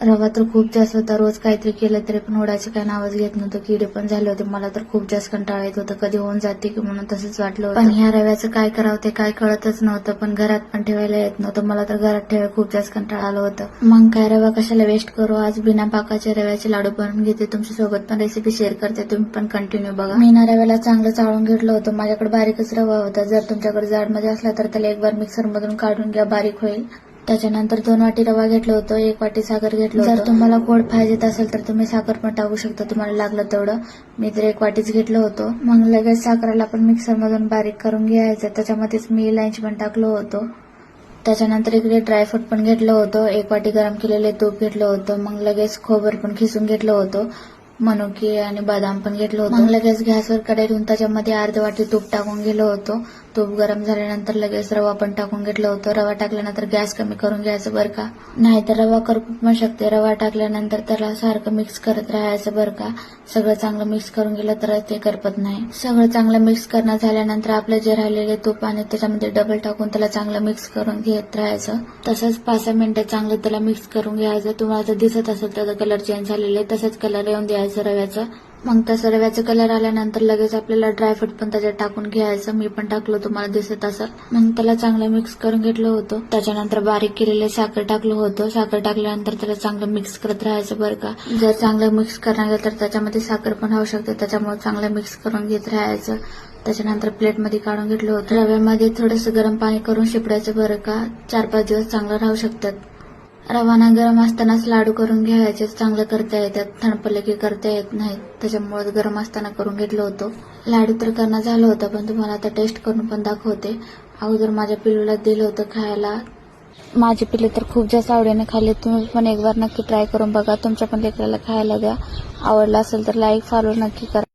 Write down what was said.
रवा तर खूप जास्त होता. रोज काहीतरी केलं तरी पण ओढायचं काय नावच घेत नव्हतं. किडे पण झाले होते. मला तर खूप जास्त कंटाळा येत होतं. कधी होऊन जाते की म्हणून तसंच वाटलं पण ह्या रव्याचं काय करावं ते काय कळतच नव्हतं. पण घरात पण ठेवायला येत नव्हतं. मला तर घरात ठेवायला खूप जास्त कंटाळा आलं होतं. मग काय रवा कशाला वेस्ट करू? आज बिना पाकाचे रव्याचे लाडू बनवून घेते. तुमच्यासोबत पण रेसिपी शेअर करते. तुम्ही पण कंटिन्यू बघा. मी ना रव्याला चांगलं चाळून घेतलं होतं. माझ्याकडे बारीकच रवा होता. जर तुमच्याकडे जाडमध्ये असला तर त्याला एक बार मिक्सर मधून काढून घ्या. बारीक होईल. त्याच्यानंतर दोन वाटी रवा घेतलं होतं एक वाटी साखर घेतलं जर तुम्हाला गोड पाहिजेत असेल तर तुम्ही साखर पण टाकू शकता तुम्हाला लागलं तेवढं. मी तर एक वाटीच घेतलं होतं. मग लगेच साखरेला पण मिक्सर मधून बारीक करून घ्यायचं. त्याच्यामध्येच मी इलायची पण टाकलं होतं. त्याच्यानंतर इकडे ड्रायफ्रूट पण घेतलं होतं. एक वाटी गरम केलेले तूप घेतलं होतं. मग लगेच खोबर पण खिसून घेतलं होतं. मनुके आणि बदाम पण घेतलं होतं. मग लगेच गॅसवर कढई ठेवून त्याच्यामध्ये अर्ध वाटी तूप टाकून गेलं होतं. तूप गरम झाल्यानंतर लगेच रवा पण टाकून घेतलं होतं. रवा टाकल्यानंतर गॅस कमी करून घ्यायचं बरं का? नाहीतर रवा करपू पण शकते. रवा टाकल्यानंतर त्याला सारखं मिक्स करत राहायचं बरं का? सगळं चांगलं मिक्स करून गेलं तर ते करपत नाही. सगळं चांगलं मिक्स करणं झाल्यानंतर आपलं जे राहिलेले तूप आणि त्याच्यामध्ये डबल टाकून त्याला चांगलं मिक्स करून घेत राहायचं. तसंच पाच सहा मिनिटं चांगलं त्याला मिक्स करून घ्यायचं. तुम्हाला जर दिसत असेल तर कलर चेंज झालेले तसंच कलर येऊन द्यायचं रव्याचं. मग त्या रव्याचं कलर आल्यानंतर लगेच आपल्याला ड्रायफ्रूट पण त्याच्यात टाकून घ्यायचं. मी पण टाकलं तुम्हाला दिसत असेल. मग त्याला चांगलं मिक्स करून घेतलं होतं. त्याच्यानंतर बारीक केलेले साखर टाकलं होतं. साखर टाकल्यानंतर त्याला चांगलं मिक्स करत राहायचं बरं का. जर चांगलं मिक्स करणार तर त्याच्यामध्ये साखर पण राहू शकते. त्याच्यामुळे चांगलं मिक्स करून घेत राहायचं. त्याच्यानंतर प्लेटमध्ये काढून घेतलं होतं. रव्यामध्ये थोडंसं गरम पाणी करून शिपडायचं बरं का. चार पाच दिवस चांगलं राहू शकतात. रवाना गरम असतानाच लाडू करून घ्यायचे चांगलं करता येतात थंडपले की करता येत नाहीत. त्याच्यामुळे गरम असताना करून घेतलं होतं. लाडू तर करणं झालं होतं पण तुम्हाला आता टेस्ट करून पण दाखवते. अगोदर माझ्या पिलूला दिलं होतं खायला. माझे पिल्ले तर खूप जास्त आवडीने खाल्ले. तुम्ही पण एक बार नक्की ट्राय करून बघा. तुमच्या पण लेकराला खायला द्या. आवडला असेल तर लाईक फॉलो नक्की करा.